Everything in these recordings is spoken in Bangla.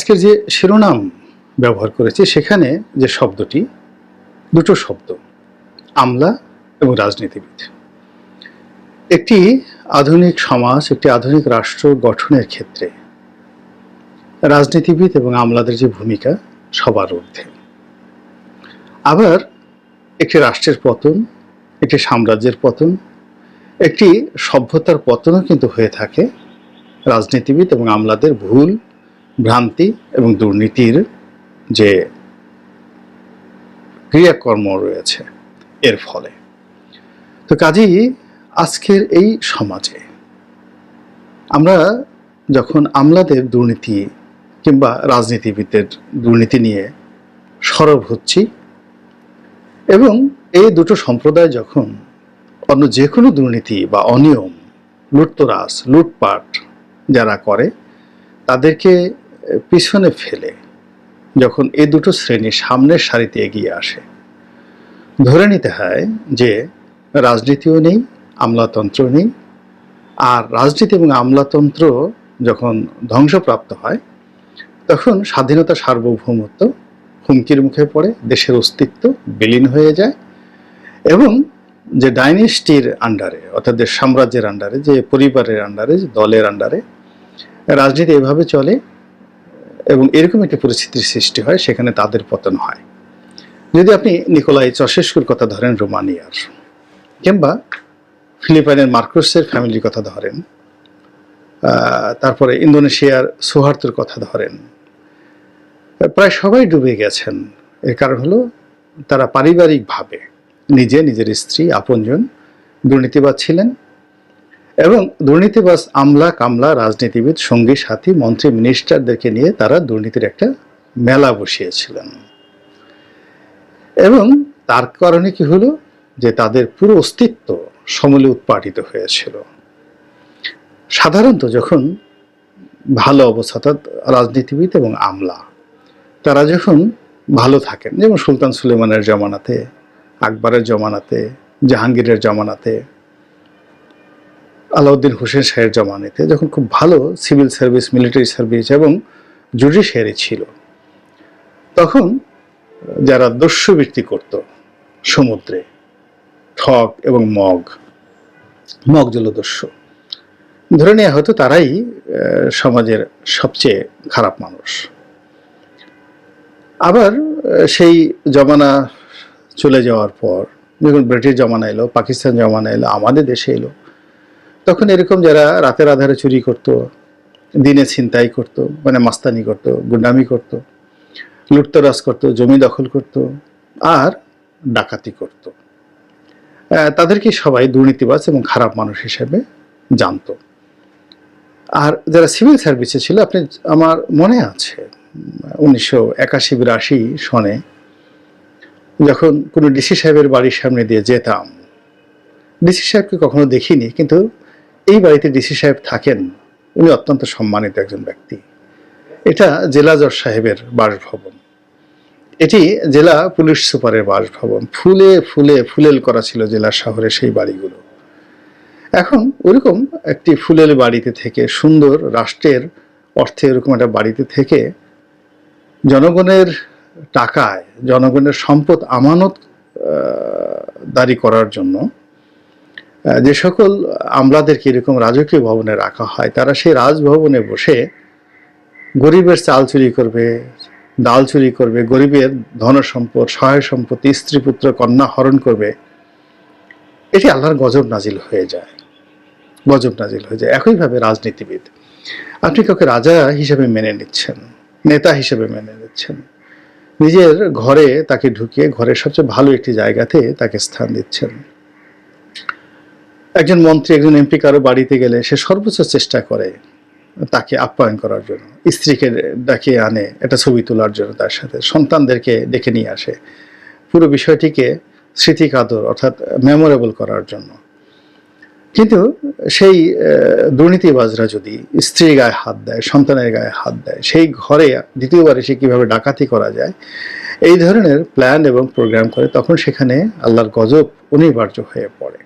আজকের যে শিরোনাম ব্যবহার করেছি, সেখানে যে শব্দটি, দুটো শব্দ, আমলা এবং রাজনীতিবিদ। একটি আধুনিক সমাজ, একটি আধুনিক রাষ্ট্র গঠনের ক্ষেত্রে রাজনীতিবিদ এবং আমলাদের যে ভূমিকা, সবার ঊর্ধ্বে। আবার একটি রাষ্ট্রের পতন, একটি সাম্রাজ্যের পতন, একটি সভ্যতার পতনও কিন্তু হয়ে থাকে। রাজনীতিবিদ এবং আমলাদের ভুল ভ্রান্তি এবং দুর্নীতির যে ক্রিয়াকর্ম রয়েছে, এর ফলে। তো কাজেই আজকের এই সমাজে আমরা যখন আমলাদের দুর্নীতি কিংবা রাজনীতিবিদদের দুর্নীতি নিয়ে সরব হচ্ছি এবং এই দুটো সম্প্রদায় যখন অন্য যে কোনো দুর্নীতি বা অনিয়ম, লুটতরাজ, লুটপাট যারা করে তাদেরকে পিছনে ফেলে যখন এ দুটো শ্রেণি সামনের সারিতে এগিয়ে আসে। ধরে নিতে হয় যে, রাজনীতিও নেই আমলাতন্ত্র নেই। আর রাজনীতি এবং আমলাতন্ত্র যখন ধ্বংসপ্রাপ্ত হয়, তখন স্বাধীনতা সার্বভৌমত্ব হুমকির মুখে পড়ে, দেশের অস্তিত্ব বিলীন হয়ে যায় এবং যে ডাইনেস্টির আন্ডারে, অর্থাৎ যে সাম্রাজ্যের আন্ডারে, যে পরিবারের আন্ডারে, যে দলের আন্ডারে রাজনীতি এভাবে চলে এবং এরকম একটি পরিস্থিতির সৃষ্টি হয়, সেখানে তাদের পতন হয়। যদি আপনি নিকোলাই চশেস্কুর কথা ধরেন, রোমানিয়ার কিংবা ফিলিপাইনের মার্কোসের ফ্যামিলির কথা ধরেন তারপরে ইন্দোনেশিয়ার সুহার্তর কথা ধরেন, প্রায় সবাই ডুবে গেছেন। এর কারণ হলো তারা পারিবারিকভাবে নিজে, নিজের স্ত্রী, আপনজন দুর্নীতিবাদ ছিলেন। এবং দুর্নীতিবাজ আমলা, কামলা, রাজনীতিবিদ, সঙ্গী, সাথী, মন্ত্রী, মিনিস্টারদেরকে নিয়ে তারা দুর্নীতির একটা মেলা বসিয়েছিলেন। এবং তার কারণে কি হলো? যে তাদের পুরো অস্তিত্ব সমলে উৎপাটিত হয়েছিল। সাধারণত যখন ভালো অবস্থা রাজনীতিবিদ এবং আমলা, তারা যখন ভালো থাকেন, যেমন সুলতান সুলেমানের জমানাতে, আকবরের জমানাতে, জাহাঙ্গীরের জমানাতে আলাউদ্দিন হোসেন শাহের জমানাতে, যখন খুব ভালো সিভিল সার্ভিস, মিলিটারি সার্ভিস এবং জুডিশিয়ারি ছিল, তখন যারা দস্যুবৃত্তি করত, সমুদ্রে ঠক এবং মগ মগ জলদস্যু ধরে নেওয়া হয়তো তারাই সমাজের সবচেয়ে খারাপ মানুষ। আবার সেই জমানা চলে যাওয়ার পর, যখন ব্রিটিশ জমানা এলো, পাকিস্তান জমানা এলো, আমাদের দেশে এলো তখন এরকম যারা রাতের আধারে চুরি করত, দিনে ছিনতাই করত মানে মাস্তানি করত, গুন্ডামি করত, লুটতরাজ করত, জমি দখল করত, আর ডাকাতি করত। তাদেরকে সবাই দুর্নীতিবাজ এবং খারাপ মানুষ হিসেবে জানত। আর যারা সিভিল সার্ভিসে ছিল, আপনি, আমার মনে আছে, উনিশশো একাশি বিরাশি সনে যখন কোনো ডিসি সাহেবের বাড়ির সামনে দিয়ে যেতাম, ডিসি সাহেবকে কখনো দেখিনি, কিন্তু এই বাড়িতে ডিসি সাহেব থাকেন, উনি অত্যন্ত সম্মানিত একজন ব্যক্তি। এটা জেলা জজ সাহেবের বাসভবন। এটি জেলা পুলিশ সুপারের বাসভবন। ফুলে ফুলে ফুলেল করা ছিল জেলা শহরে সেই বাড়িগুলো। এখন ওরকম একটি ফুলেল বাড়িতে থেকে সুন্দর রাষ্ট্রের অর্থে এরকম একটা বাড়িতে থেকে জনগণের টাকায়, জনগণের সম্পদ আমানত দাঁড়ি করার জন্য যে সকল আমলাদেরকে এরকম রাজকীয় ভবনে রাখা হয়, তারা সেই রাজভবনে বসে গরিবের চাল চুরি করবে, ডাল চুরি করবে, গরিবের ধন সম্পদ সহায় সম্পত্তি স্ত্রী পুত্র, কন্যা হরণ করবে। এটি আল্লাহর গজব নাজিল হয়ে যায়। গজব নাজিল হয়ে যায়। একইভাবে রাজনীতিবিদ। আপনি কাউকে রাজা হিসেবে মেনে নিচ্ছেন, নেতা হিসেবে মেনে নিচ্ছেন। নিজের ঘরে তাকে ঢুকিয়ে ঘরের সবচেয়ে ভালো একটি জায়গাতে তাকে স্থান দিচ্ছেন। একজন মন্ত্রী, একজন এমপি কারও বাড়িতে গেলে সে সর্বোচ্চ চেষ্টা করে তাকে আপ্যায়ন করার জন্য, স্ত্রীকে ডাকিয়ে আনে, একটা ছবি তোলার জন্য তার সাথে, সন্তানদেরকে ডেকে নিয়ে আসে। পুরো বিষয়টিকে স্মৃতিকাতর অর্থাৎ মেমোরেবল করার জন্য। কিন্তু সেই দুর্নীতিবাজরা যদি স্ত্রীর গায়ে হাত দেয়, সন্তানের গায়ে হাত দেয়, সেই ঘরে দ্বিতীয়বার এসে কীভাবে ডাকাতি করা যায়, এই ধরনের প্ল্যান এবং প্রোগ্রাম করে, তখন সেখানে আল্লাহর গজব অনিবার্য হয়ে পড়ে।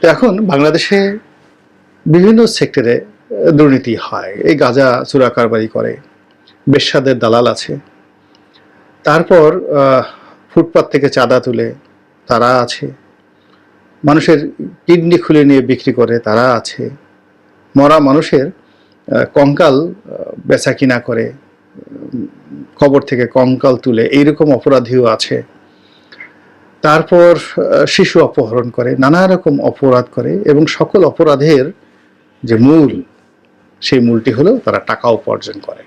তো এখন বাংলাদেশে বিভিন্ন সেক্টরে দুর্নীতি হয়। এই গাঁজা চোরা কারবারি করে, বেশ্যাদের দালাল আছে। তারপর ফুটপাত থেকে চাঁদা তুলে তারা আছে। মানুষের কিডনি খুলে নিয়ে বিক্রি করে তারা আছে। মরা মানুষের কঙ্কাল বেচা কিনা করে কবর থেকে কঙ্কাল তুলে, এইরকম অপরাধীও আছে। তারপর শিশু অপহরণ করে, নানা রকম অপরাধ করে এবং সকল অপরাধের যে মূল, সেই মূলটি হলো তারা টাকা উপার্জন করে।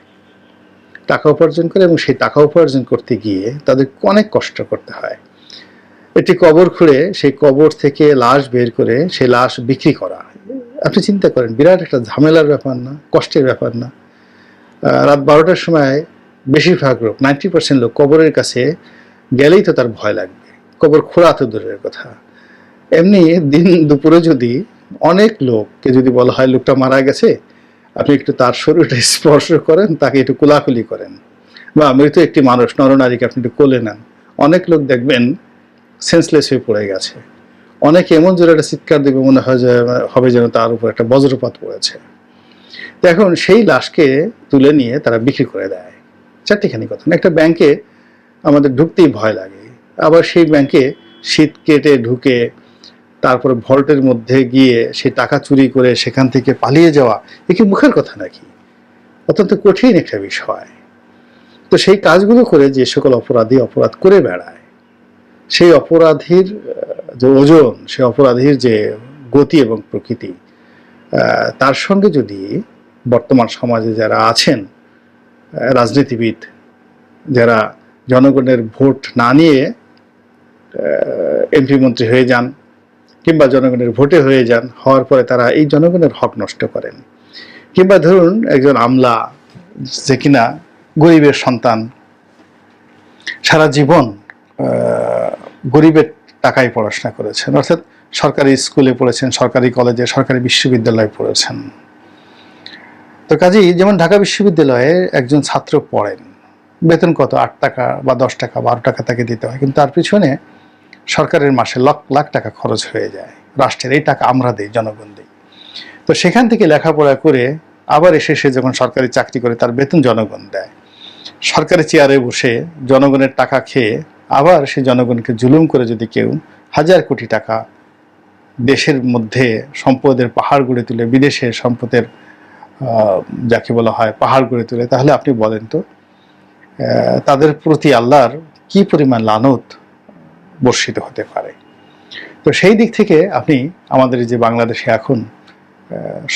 টাকা উপার্জন করে এবং সেই টাকা উপার্জন করতে গিয়ে তাদের অনেক কষ্ট করতে হয়। একটি কবর খুঁড়ে সেই কবর থেকে লাশ বের করে সেই লাশ বিক্রি করা। আপনি চিন্তা করেন, বিরাট একটা ঝামেলার ব্যাপার না? কষ্টের ব্যাপার না? রাত বারোটার সময় বেশিরভাগ লোক নাইনটি পার্সেন্ট লোক কবরের কাছে গেলেই তো তার ভয় লাগবে। কবর খোঁড়া তো দূরের কথা। এমনি দিন দুপুরে যদি অনেক লোককে যদি বলা হয়, লোকটা মারা গেছে, আপনি একটু তার শরীরটা স্পর্শ করেন, তাকে একটু কোলাকুলি করেন। বা মৃত একটি মানুষ, নরনারীকে আপনি একটু কোলে নেন। অনেক লোক দেখবেন সেন্সলেস হয়ে পড়ে গেছে। অনেকে এমন জোরে একটা চিৎকার দেবে মনে হয় যে, হবে যেন তার উপর একটা বজ্রপাত পড়েছে। এখন সেই লাশকে তুলে নিয়ে তারা বিক্রি করে দেয়। চারটিখানি কথা। একটা ব্যাংকে আমাদের ঢুকতেই ভয় লাগে। আবার সেই ব্যাংকে শীত কেটে ঢুকে তারপরে ভল্টের মধ্যে গিয়ে সেই টাকা চুরি করে সেখান থেকে পালিয়ে যাওয়া, এ কি মুখের কথা নাকি? অত্যন্ত কঠিন একটা বিষয়। তো সেই কাজগুলো করে যে সকল অপরাধী অপরাধ করে বেড়ায়, সেই অপরাধীর যে ওজন, সেই অপরাধীর যে গতি এবং প্রকৃতি তার সঙ্গে যদি বর্তমান সমাজে যারা আছেন রাজনীতিবিদ, যারা জনগণের ভোট না নিয়ে এমপি মন্ত্রী হয়ে যান কিংবা জনগণের ভোটে হয়ে যান, হওয়ার পরে তারা এই জনগণের হক নষ্ট করেন। কিংবা ধরুন একজন আমলা যে কিনা গরিবের সন্তান, সারা জীবন গরিবের টাকায় পড়াশোনা করেছেন। অর্থাৎ সরকারি স্কুলে পড়েছেন, সরকারি কলেজে, সরকারি বিশ্ববিদ্যালয়ে পড়েছেন। তো কাজেই যেমন ঢাকা বিশ্ববিদ্যালয়ে একজন ছাত্র পড়েন, বেতন কত? আট টাকা বা দশ টাকা, বারো টাকা তাকে দিতে হয়। কিন্তু তার পিছনে সরকারের মাসে লাখ লাখ টাকা খরচ হয়ে যায়। রাষ্ট্রের এই টাকা আমরা দিই, জনগণ দিই। তো সেখান থেকে লেখাপড়া করে আবার এসে সে যখন সরকারি চাকরি করে, তার বেতন জনগণ দেয়। সরকারি চেয়ারে বসে জনগণের টাকা খেয়ে আবার সে জনগণকে জুলুম করে যদি কেউ হাজার কোটি টাকা দেশের মধ্যে সম্পদের পাহাড় গড়ে তুলে, বিদেশে সম্পদের যাকে বলা হয় পাহাড় গড়ে তুলে, তাহলে আপনি বলেন তো তাদের প্রতি আল্লাহর কি পরিমাণ লানত বর্ষিত হতে পারে। তো সেই দিক থেকে আপনি আমাদের যে বাংলাদেশে এখন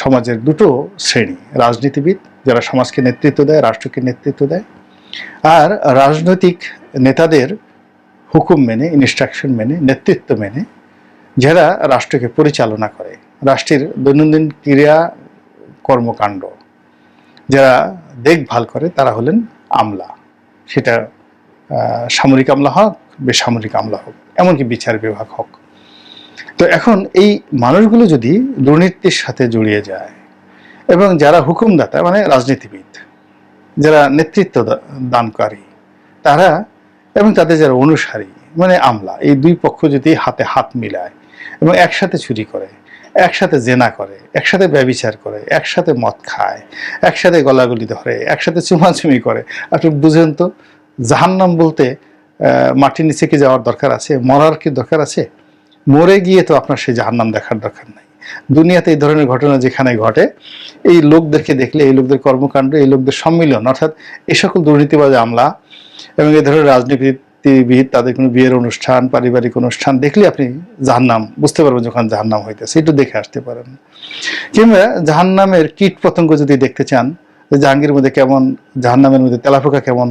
সমাজের দুটো শ্রেণি, রাজনীতিবিদ যারা সমাজকে নেতৃত্ব দেয়, রাষ্ট্রকে নেতৃত্ব দেয়, আর রাজনৈতিক নেতাদের হুকুম মেনে ইনস্ট্রাকশন মেনে, নেতৃত্ব মেনে যারা রাষ্ট্রকে পরিচালনা করে। রাষ্ট্রের দৈনন্দিন ক্রিয়া কর্মকাণ্ড, যারা দেখভাল করে, তারা হলেন আমলা। সেটা সামরিক আমলা হোক, বেসামরিক আমলা হোক, এমনকি বিচার বিভাগ হোক। তো এখন এই মানুষগুলো যদি দুর্নীতির সাথে জড়িয়ে যায়, এবং যারা হুকুমদাতা মানে রাজনীতিবিদ, যারা নেতৃত্ব দানকারী, তারা এবং তাদের যারা অনুসারী মানে আমলা, এই দুই পক্ষ যদি হাতে হাত মিলায়, এবং একসাথে চুরি করে, একসাথে জেনা করে, একসাথে ব্যবিচার করে, একসাথে মদ খায়, একসাথে গলাগলি ধরে, একসাথে চুমাচুমি করে, আপনি বুঝেন তো? জাহান্নাম বলতে মাটির নিচে কি যাওয়ার দরকার আছে? মরার কি দরকার আছে? মরে গিয়ে তো আপনার সেই জাহান্নাম দেখার দরকার নাই। দুনিয়াতে এই ধরনের ঘটনা যেখানে ঘটে, এই লোকদেরকে দেখলে, এই লোকদের কর্মকাণ্ড, এই লোকদের সম্মিলন, অর্থাৎ এই সকল দুর্নীতিবাজ আমলা এবং এই ধরনের রাজনীতিবিদ, তাদের কোনো বিয়ের অনুষ্ঠান, পারিবারিক অনুষ্ঠান দেখলে আপনি জাহান্নাম, বুঝতে পারবেন যখন জাহান্নাম হইতেছে। একটু দেখে আসতে পারেন। কিংবা জাহান্নামের কীট পতঙ্গ যদি দেখতে চান জাহাঙ্গীর মধ্যে কেমন, জাহান্নামের মধ্যে তেলাপোকা কেমন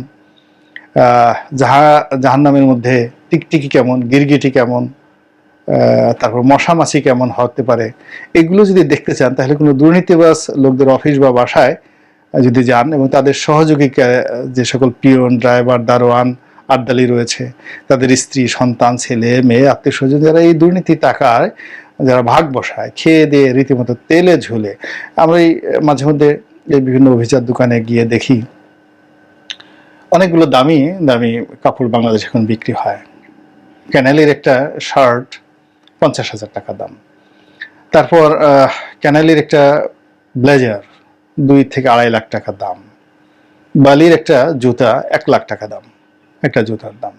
জাহা, জাহান্নামের মধ্যে টিকটিকি কেমন, গিরগিটি কেমন তারপর মশা মাছি কেমন হতে পারে, এগুলো যদি দেখতে চান, তাহলে কোনো দুর্নীতিবাস লোকদের অফিস বা বাসায় যদি যান এবং তাদের সহযোগীকে যে সকল পিয়ন, ড্রাইভার, দারোয়ান, আড্ডালি রয়েছে, তাদের স্ত্রী, সন্তান, ছেলে, মেয়ে, আত্মীয় স্বজন, যারা এই দুর্নীতি টাকায় যারা ভাগ বসায়, খেয়ে দিয়ে রীতিমতো তেলে ঝুলে, আমরা এই, মাঝে মধ্যে এই বিভিন্ন অভিজাত দোকানে গিয়ে দেখি। অনেকগুলো দামি দামি কাপড় বাংলাদেশ এখন বিক্রি হয়। ক্যানেলের একটা শার্ট পঞ্চাশ হাজার টাকা দাম। তারপর ক্যানেলের একটা ব্লেজার দুই থেকে আড়াই লাখ টাকা দাম। বালির একটা জুতা, এক লাখ টাকা দাম। একটা জুতার দাম।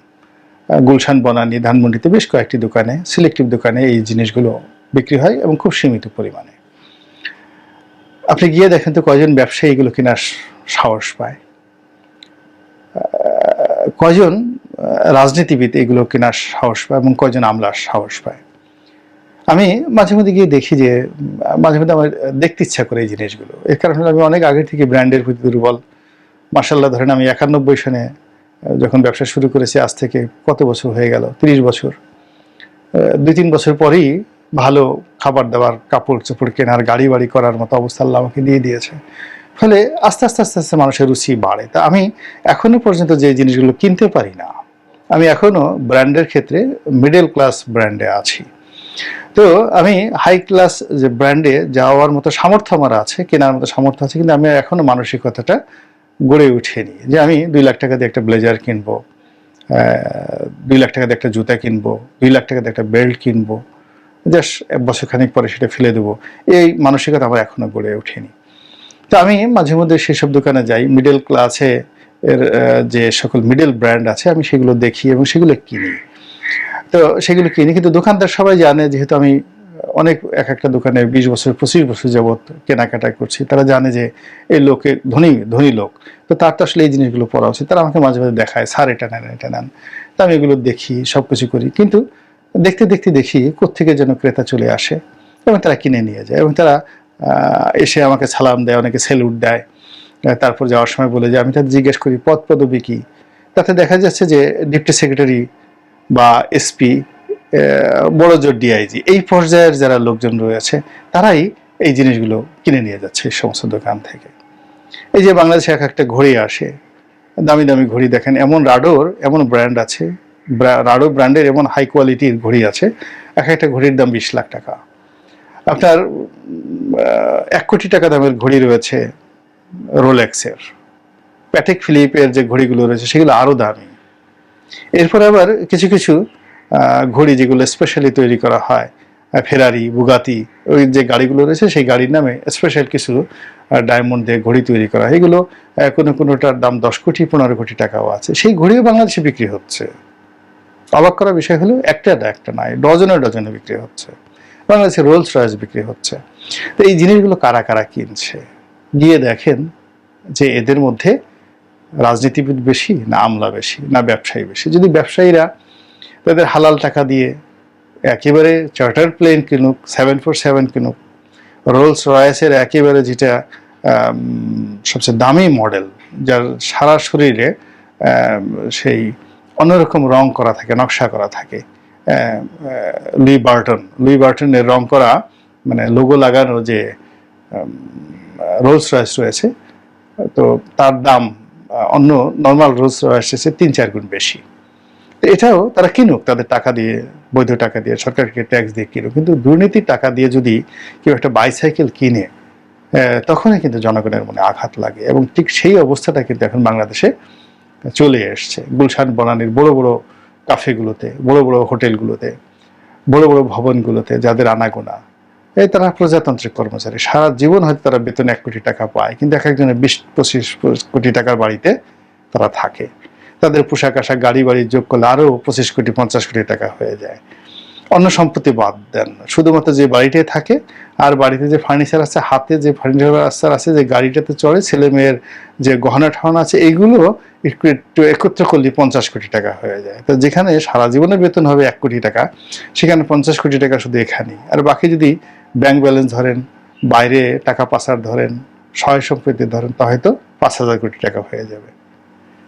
গুলশান, বনানী, ধানমন্ডিতে বেশ কয়েকটি দোকানে সিলেক্টিভ দোকানে এই জিনিসগুলো বিক্রি হয় এবং খুব সীমিত পরিমাণে। আপনি গিয়ে দেখেন তো কয়জন ব্যবসায়ী এগুলো কেনার সাহস পায়। আহ, কয়জন রাজনীতিবিদ এগুলো কেনার সাহস পায় এবং কয়জন আমলার সাহস পায়? আমি মাঝে মধ্যে গিয়ে দেখি যে মাঝে মধ্যে আমার দেখতে ইচ্ছা করে এই জিনিসগুলো। এর কারণ হলো আমি অনেক আগে থেকে ব্র্যান্ডের প্রতি দুর্বল। মার্শাল্লাহ ধরেন আমি একানব্বই সনে যখন ব্যবসা শুরু করেছি আজ থেকে কত বছর হয়ে গেল? তিরিশ বছর। আহ, দুই তিন বছর পরেই ভালো খাবার দাবার কাপড় চোপড় কেনার গাড়ি বাড়ি করার মতো অবস্থা আল্লাহ আমাকে দিয়ে দিয়েছে। ফলে আস্তে আস্তে আস্তে আস্তে মানুষের রুচি বাড়ে। তা আমি এখনও পর্যন্ত যে জিনিসগুলো কিনতে পারি না, আমি এখনও ব্র্যান্ডের ক্ষেত্রে মিডল ক্লাস ব্র্যান্ডে আছি। তো আমি হাই ক্লাস যে ব্র্যান্ডে যাওয়ার মতো সামর্থ্য আমার আছে, কেনার মতো সামর্থ্য আছে, কিন্তু আমি এখনও মানসিকতাটা গড়ে উঠেনি। যে আমি দুই লাখ টাকা দিয়ে একটা ব্লেজার কিনবো দুই লাখ টাকা দিয়ে একটা জুতা কিনবো, দুই লাখ টাকা দিয়ে একটা বেল্ট কিনবো জাস্ট এক বছর খানিক পরে সেটা ফেলে দেবো। এই মানসিকতা আমার এখনও গড়ে ওঠেনি। তো আমি মাঝে মধ্যে সেসব দোকানে যাই মিডল ক্লাসে এর যে সকল মিডল ব্র্যান্ড আছে, আমি সেগুলো দেখি এবং সেগুলো কিনি। তো সেগুলো কিনি, কিন্তু দোকানদার সবাই জানে, যেহেতু আমি অনেক, এক একটা দোকানে বিশ বছর, পঁচিশ বছর যাবৎ কেনাকাটা করছি, তারা জানে যে এই লোকে ধনী ধনী লোক। তো তার তো আসলে এই জিনিসগুলো পড়া উচিত। তারা আমাকে মাঝে মাঝে দেখায়, স্যার, এটা নেন এটা নেন। তো আমি এগুলো দেখি সব কিছু করি। কিন্তু দেখতে দেখতে দেখি কোত্থেকে যেন ক্রেতা চলে আসে এবং তারা কিনে নিয়ে যায় এবং তারা এসে আমাকে সালাম দেয়, অনেকে সেলুট দেয়। তারপর যাওয়ার সময় বলে যে, আমি তাদের জিজ্ঞেস করি, পদ পদবী কি? তাতে দেখা যাচ্ছে যে ডিপটি সেক্রেটারি বা এসপি বড় জোর ডিআইজি এই পর্যায়ের যারা লোকজন রয়েছে তারাই এই জিনিসগুলো কিনে নিয়ে যাচ্ছে এই সমস্ত দোকান থেকে। এই যে, বাংলাদেশে এক একটা ঘড়ি আসে, দামি দামি ঘড়ি দেখেন, এমন রাডোর, এমন ব্র্যান্ড আছে রাডো ব্র্যান্ডের এমন হাই কোয়ালিটির ঘড়ি আছে, এক একটা ঘড়ির দাম বিশ লাখ টাকা। আপনার এক কোটি টাকা দামের ঘড়ি রয়েছে রোলেক্সের। প্যাটেক ফিলিপের যে ঘড়িগুলো রয়েছে, সেগুলো আরও দামি। এরপর আবার কিছু কিছু ঘড়ি যেগুলো স্পেশালি তৈরি করা হয় ফেরারি বুগাতি ওই যে গাড়িগুলো রয়েছে, সেই গাড়ির নামে স্পেশাল কিছু ডায়মন্ড দিয়ে ঘড়ি তৈরি করা এগুলো কোনো কোনোটার দাম দশ কোটি, পনেরো কোটি টাকাও আছে। সেই ঘড়িও বাংলাদেশে বিক্রি হচ্ছে। অবাক করার বিষয় হলো, একটা একটা নয়, ডজনে ডজনে বিক্রি হচ্ছে। বাংলাদেশে রোলস রয়েস বিক্রি হচ্ছে। তো এই জিনিসগুলো কারা কারা কিনছে? গিয়ে দেখেন যে এদের মধ্যে রাজনীতিবিদ বেশি না আমলা বেশি, না ব্যবসায়ী বেশি। যদি ব্যবসায়ীরা তাদের হালাল টাকা দিয়ে একেবারে চার্টার প্লেন কিনুক সেভেন ফোর সেভেন কিনুক রোলস রয়েসের একেবারে যেটা সবচেয়ে দামি মডেল যার সারা শরীরে সেই অন্যরকম রং করা থাকে, নকশা করা থাকে লুই বার্টন লুই বার্টনের রং করা মানে লোগো লাগানো যে রোলস রয়েস রয়েছে, তো তার দাম অন্য নর্মাল রোলস রয়েসের তিন চার গুণ বেশি। এটাও তারা কিনুক, তাদের টাকা দিয়ে, বৈধ টাকা দিয়ে, সরকারকে ট্যাক্স দিয়ে কিনুক। কিন্তু দুর্নীতির টাকা দিয়ে যদি কেউ একটা বাইসাইকেল কিনে তখনই কিন্তু জনগণের মনে আঘাত লাগে। এবং ঠিক সেই অবস্থাটা কিন্তু এখন বাংলাদেশে চলে এসছে। গুলশান, বনানীর বড় বড় কাফেগুলোতে বড় বড় হোটেলগুলোতে বড় বড় ভবনগুলোতে যাদের আনাগোনা, এই তারা প্রজাতান্ত্রিক কর্মচারী। সারা জীবন হয়তো তারা বেতন এক কোটি টাকা পায়, কিন্তু এক একজনের বিশ, পঁচিশ কোটি টাকার বাড়িতে তারা থাকে। তাদের পোশাক আশাক গাড়ি বাড়ি যোগ করলে আরও পঁচিশ কোটি, পঞ্চাশ কোটি টাকা হয়ে যায়। অন্য সম্পত্তি বাদ দেন। শুধুমাত্র যে বাড়িতে থাকে, আর বাড়িতে যে ফার্নিচার আছে, হাতে যে ফার্নিচার আছে, যে গাড়িটাতে চড়ে ছেলে মেয়ের যে গহনা ঠাহনা আছে এইগুলো একটু একটু একত্র করলে পঞ্চাশ কোটি টাকা হয়ে যায়। তো যেখানে সারা জীবনের বেতন হবে এক কোটি টাকা, সেখানে পঞ্চাশ কোটি টাকা শুধু এখানেই। আর বাকি যদি ব্যাংক ব্যালেন্স ধরেন, বাইরে টাকা পাচার ধরেন, সহায় সম্পত্তি ধরেন, তা হয়তো পাঁচ হাজার কোটি টাকা হয়ে যাবে।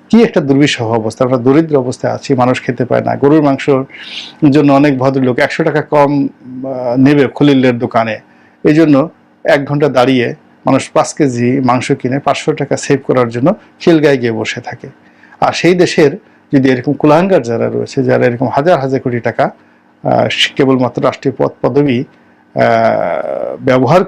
কি একটা দুর্বিষহ অবস্থা? আমরা দরিদ্র অবস্থায় আছি, মানুষ খেতে পায় না, গরুর মাংসর জন্য অনেক ভদ্রলোক একশো টাকা কম নেবে খলিলের দোকানে। এই জন্য এক ঘণ্টা দাঁড়িয়ে মানুষ পাঁচ কেজি মাংস কিনে পাঁচশো টাকা সেভ করার জন্য খিলগায় গিয়ে বসে থাকে। আর সেই দেশের যদি এরকম কুলাঙ্গার যারা রয়েছে, যারা এরকম হাজার হাজার কোটি টাকা কেবলমাত্র রাষ্ট্রীয় পদ পদবি ব্যবহার